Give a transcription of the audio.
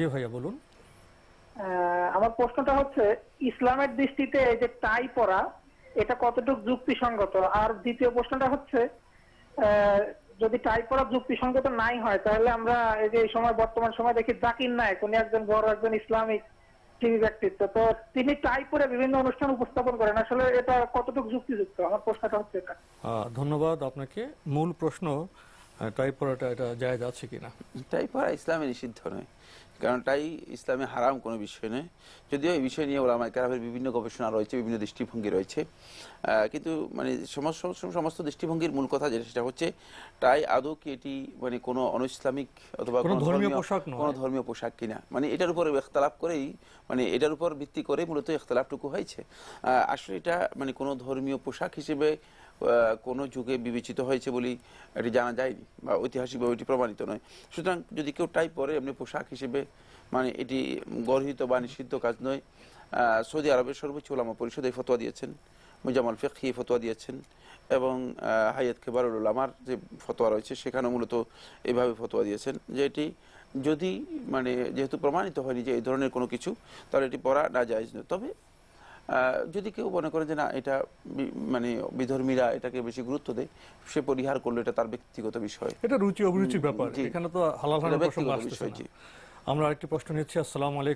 জি ভাইয়া বলুন। আমার প্রশ্নটা হচ্ছে ইসলামের দৃষ্টিতে এই যে টাই পরা এটা কতটুকু যুক্তিসঙ্গত? আর দ্বিতীয় প্রশ্নটা হচ্ছে যদি টাই পরা যুক্তিসঙ্গত নাই হয় তাহলে আমরা এই যে এই সময় বর্তমান সময় দেখি জাকির নায়ক উনি একজন বড় একজন ইসলামিক টিভি ব্যক্তিত্ব। তো তিনি টাই পরে বিভিন্ন অনুষ্ঠান উপস্থাপন করেন। আসলে এটা কতটুকু যুক্তিযুক্ত? আমার প্রশ্নটা হচ্ছে এটা। ধন্যবাদ আপনাকে। মূল প্রশ্ন টাইপ করাটা এটা জায়গা আছে কিনা? টাই পরা ইসলামে নিষিদ্ধ নয়। কারণ টাই ইসলামে হারাম কোনো বিষয় নয়। যদিও এই বিষয় নিয়ে ওলামায় কেরামের বিভিন্ন গবেষণা রয়েছে বিভিন্ন দৃষ্টিভঙ্গি রয়েছে। কিন্তু মানে সমস্ত সমস্ত দৃষ্টিভঙ্গির মূল কথা যেটা সেটা হচ্ছে তাই আদৌ কি এটি মানে কোনো অনইসলামিক অথবা কোনো ধর্মীয় পোশাক কোনো ধর্মীয় পোশাক কিনা? মানে এটার উপরে ইখতলাফ করেই মানে এটার উপর ভিত্তি করে মূলত ইখতলাফটুকু হয়েছে। আসলে এটা মানে কোনো ধর্মীয় পোশাক হিসেবে কোনো যুগে বিবেচিত হয়েছে বলেই এটি জানা যায়নি বা ঐতিহাসিকভাবে এটি প্রমাণিত নয়। সুতরাং যদি কেউ টাই পরে এমনি পোশাক হিসেবে মানে এটি গর্হিত বা নিষিদ্ধ কাজ নয়। সৌদি আরবের সর্বোচ্চ ওলামা পরিষদ এই ফতোয়া দিয়েছেন মুজামাল ফেকি ফতোয়া দিয়েছেন এবং আহ, খেবারুল উলামার যে ফতোয়া রয়েছে সেখানে মূলত এভাবে ফতোয়া দিয়েছেন যে এটি যদি মানে যেহেতু প্রমাণিত হয়নি যে এই ধরনের কোনো কিছু তাহলে এটি পড়া না যায় তবে আহ, যদি কেউ মনে করে যে না এটা মানে বিধর্মীরা এটাকে বেশি গুরুত্ব দেয় সে পরিহার করল এটা তার ব্যক্তিগত বিষয়। এটা রুচি অভিরুচির ব্যাপার। এখানে তো হালাল বিষয় জি। আমরা আরেকটি প্রশ্ন নিচ্ছি আসসালামু আলাইকুম।